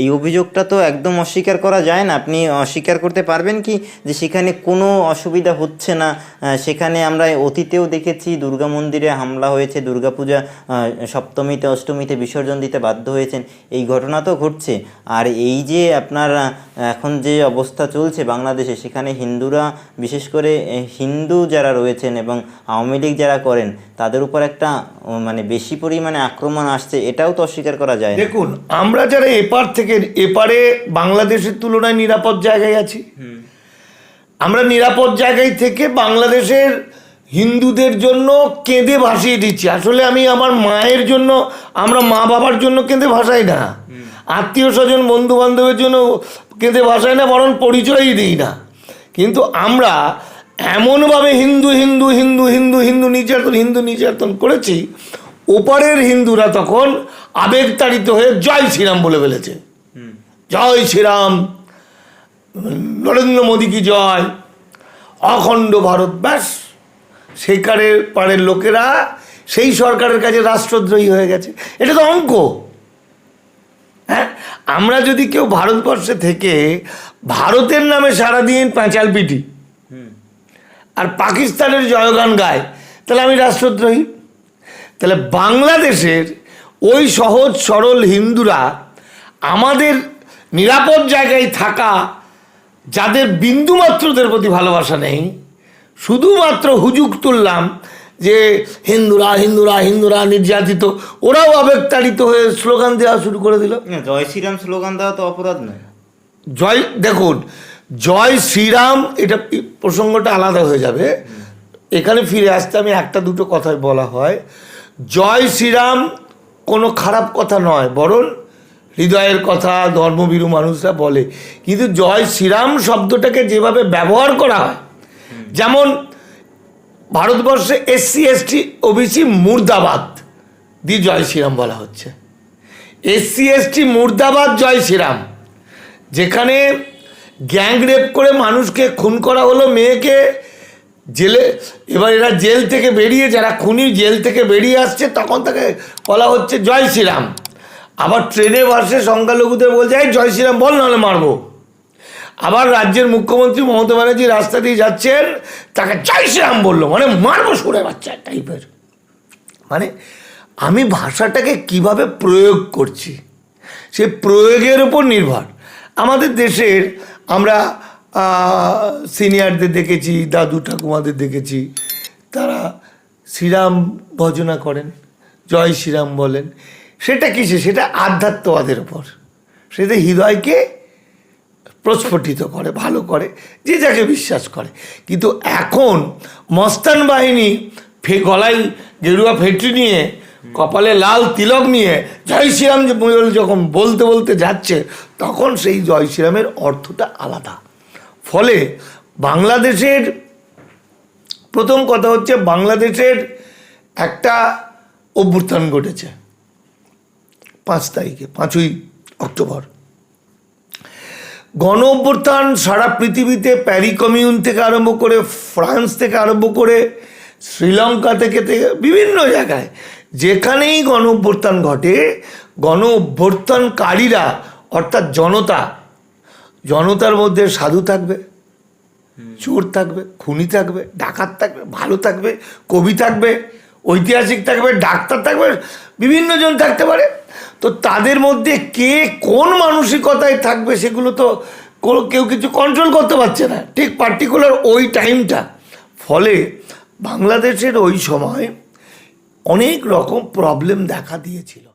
এই অভিযোগটা তো একদম অস্বীকার করা যায় না। আপনি অস্বীকার করতে পারবেন কি যে সেখানে কোনো অসুবিধা হচ্ছে না? সেখানে আমরা অতীতেও দেখেছি দুর্গা মন্দিরে হামলা হয়েছে, দুর্গাপূজা সপ্তমীতে, অষ্টমীতে বিসর্জন দিতে বাধ্য হয়েছেন। এই ঘটনা তো ঘটছে। আর এই যে আপনার এখন যে অবস্থা চলছে বাংলাদেশে, সেখানে হিন্দুরা, বিশেষ করে হিন্দু যারা রয়েছেন এবং আওয়ামী লীগ যারা করেন, তাদের উপর একটা মানে বেশি পরিমাণে আক্রমণ আসছে, এটাও তো অস্বীকার করা যায় দেখুন, আমরা যারা এপার থেকে এপারে বাংলাদেশের তুলনায় নিরাপদ জায়গায় আছি। আমরা নিরাপদ জায়গায় থেকে বাংলাদেশের হিন্দুদের জন্য কেঁদে ভাসিয়ে দিচ্ছি। আসলে আমি আমার মায়ের জন্য আমরা মা বাবার জন্য কেঁদে ভাসাই না। আত্মীয় স্বজন বন্ধু বান্ধবের জন্য কেঁদে ভাসাই না বরং পরিচয়ই দিই না। কিন্তু আমরা এমনভাবে হিন্দু হিন্দু হিন্দু হিন্দু হিন্দু নির্যাতন হিন্দু নির্যাতন করেছি ওপারের হিন্দুরা তখন আবেগতাড়িত হয়ে জয় শ্রীরাম বলে ফেলেছে। জয় শ্রীরাম। নরেন্দ্র মোদী কি জয়? অখণ্ড ভারত, ব্যাস। সেকারের পাড়ের লোকেরা, সেই সরকারের কাছে রাষ্ট্রদ্রোহী হয়ে গেছে। এটা তো অঙ্ক। হ্যাঁ? আমরা যদি কেউ ভারতবর্ষে থেকে ভারতের নামে সারাদিন পাঁচাল পিটি আর পাকিস্তানের জয়গান গায়, তাহলে আমি রাষ্ট্রদ্রোহী। তাহলে বাংলাদেশের ওই সহজ সরল হিন্দুরা আমাদের নিরাপদ জায়গায় থাকা যাদের বিন্দুমাত্রদের প্রতি ভালোবাসা নেই শুধুমাত্র হুজুক তুললাম যে হিন্দুরা হিন্দুরা হিন্দুরা নির্যাতিত ওরাও আবেগতাড়িত হয়ে স্লোগান দেওয়া শুরু করে দিল। জয় শ্রীরাম স্লোগান দেওয়া তো অপরাধ নয়। জয় দেখুন জয় শ্রীরাম এটা প্রসঙ্গটা আলাদা হয়ে যাবে। এখানে ফিরে আসতে আমি একটা দুটো কথাই বলা হয়। জয় শ্রীরাম কোনো খারাপ কথা নয় বরং হৃদয়ের কথা, ধর্মভীরু মানুষরা বলে। কিন্তু জয় শ্রীরাম শব্দটাকে যেভাবে ব্যবহার করা হয়, যেমন ভারতবর্ষে এসসি, এসটি, ওবিসি, মুর্দাবাদ দিয়ে জয় শ্রীরাম বলা হচ্ছে। এসসি, এসটি, মুর্দাবাদ, জয় শ্রীরাম, যেখানে গ্যাং রেপ করে মানুষকে খুন করা হলো, মেয়েকে জেলে, এবার এরা জেল থেকে বেরিয়ে, যারা খুনি জেল থেকে বেরিয়ে আসছে, তখন তাকে বলা হচ্ছে জয় শ্রীরাম। আবার ট্রেনে বাসে সংখ্যালঘুদের বলছে, এই জয় শ্রীরাম, বল, নাহলে মারবো। আবার রাজ্যের মুখ্যমন্ত্রী মমতা ব্যানার্জি রাস্তা দিয়ে যাচ্ছেন, তাকে জয় শ্রীরাম বলল মানে মারবো সরে বাচ্চা টাইপের। মানে আমি ভাষাটাকে কীভাবে প্রয়োগ করছি? সে প্রয়োগের উপর নির্ভর। আমাদের দেশের আমরা সিনিয়রদের দেখেছি, দাদু ঠাকুমাদের দেখেছি, তারা শ্রীরাম ভজনা করেন, জয় শ্রীরাম বলেন। সেটা কিসে সেটা আধ্যাত্মবাদের উপর। সেটা হৃদয়কে প্রস্ফুটিত করে, ভালো করে, যে যাকে বিশ্বাস করে। কিন্তু এখন মস্তান বাহিনী ফে, গলায় গেরুয়া ফেটরি নিয়ে, কপালে লাল তিলক নিয়ে জয় শ্রীরাম যখন বলতে বলতে যাচ্ছে, তখন সেই জয় শ্রীরামের অর্থটা আলাদা। ফলে বাংলাদেশের প্রথম কথা হচ্ছে বাংলাদেশের একটা অভ্যুত্থান ঘটেছে। পাঁচ তারিখে, পাঁচই অক্টোবর। গণ অভ্যুত্থান সারা পৃথিবীতে প্যারি কমিউন থেকে আরম্ভ করে, ফ্রান্স থেকে আরম্ভ করে, শ্রীলঙ্কা থেকে বিভিন্ন জায়গায় যেখানেই গণ অভ্যুত্থান ঘটে, গণ অভ্যুত্থানকারীরা, অর্থাৎ জনতা, জনতার মধ্যে সাধু থাকবে, চোর থাকবে, খুনি থাকবে, ডাকাত থাকবে, ভালো থাকবে, কবি থাকবে, ঐতিহাসিক থাকবে, ডাক্তার থাকবে, বিভিন্ন জন থাকতে পারে। তো তাদের মধ্যে কে কোন মানসিকতায় থাকবে সেগুলো তো কেউ কিছু কন্ট্রোল করতে পারছে না। ঠিক পার্টিকুলার ওই টাইমটা ফলে বাংলাদেশের ওই সময় অনেক রকম প্রবলেম দেখা দিয়েছিল।